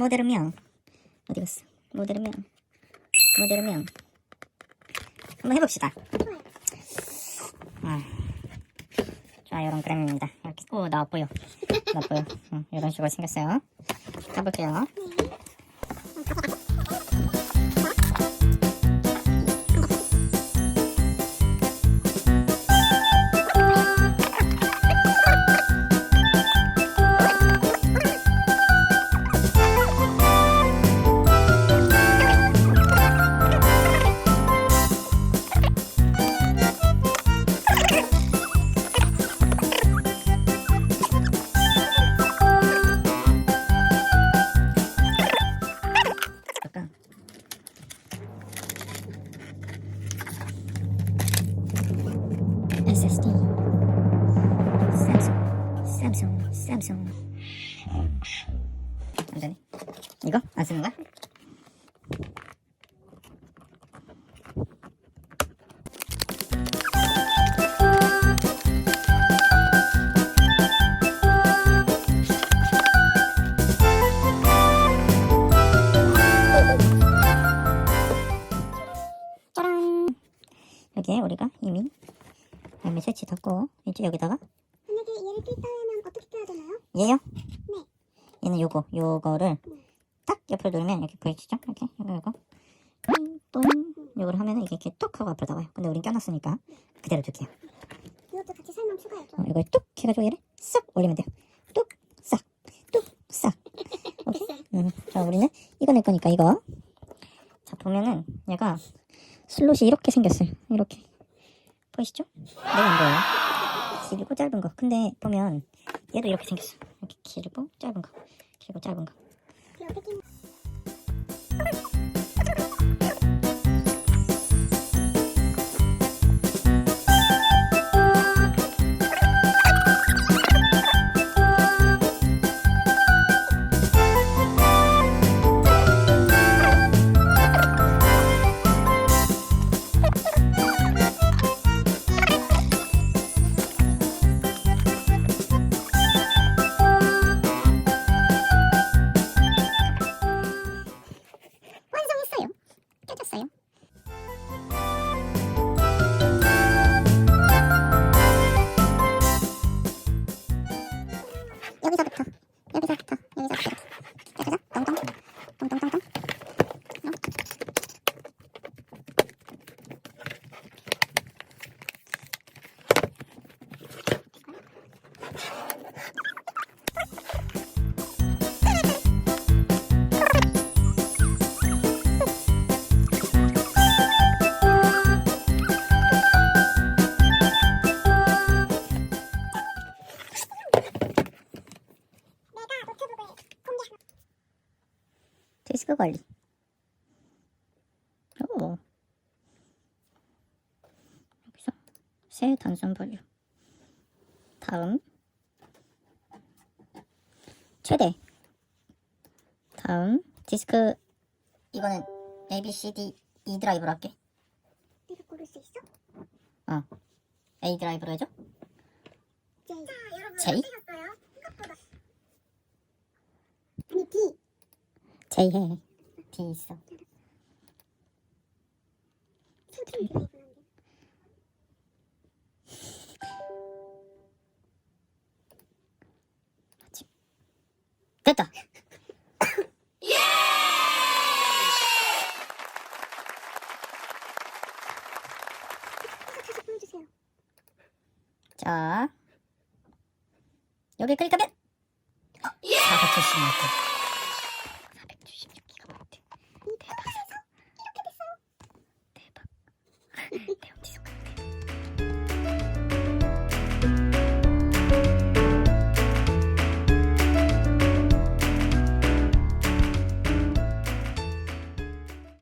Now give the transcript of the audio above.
모델은명 어디 갔어? 모델은명 모델은명 한번 해봅시다. 아, 자 이런 그램입니다. 이렇게 오 나왔고요. 나왔고요. 응, 이런 식으로 생겼어요. 가볼게요. 안 되네 이거? 안 쓰는 거야? 여기에 우리가 이미 열매 설치 닫고 이제 여기다가 만약에 얘를 하 얘요? 네. 얘는 요거 요거를 네. 딱 옆으로 누르면 이렇게 보이시죠? 이렇게 이거 이거 똥 요걸 하면은 이게 이렇게 뚝 하고 앞으로 나와요 근데 우린 껴놨으니까 그대로 둘게요 이것도 같이 설명 추가해줘. 어, 이걸 뚝 해가지고 얘를 싹 올리면 돼요 뚝 싹 뚝 싹 오케이? 음, 자 우리는 이거 낼 거니까 이거 자 보면은 얘가 슬롯이 이렇게 생겼어요 이렇게 보이시죠? 내가 안 보여요 길고 짧은 거 근데 보면 얘도 이렇게 생겼어. 이렇게 길고 짧은 거. 길고 짧은 거 디스크 관리 오 여기서 새 단순 분류 다음. 최대. 다음. 디스크. 이거는 A, B, C, D, E 드라이브로 할게. 내가 고를 수 있어? 어. A 드라이브로 해줘? J. 자, 여러분 J? 어떠셨어요? 생각보다 아니 D. J 해 D 있어 센트럴 드라이브는 안 돼. 됐다. 자 여기 클릭하면 470m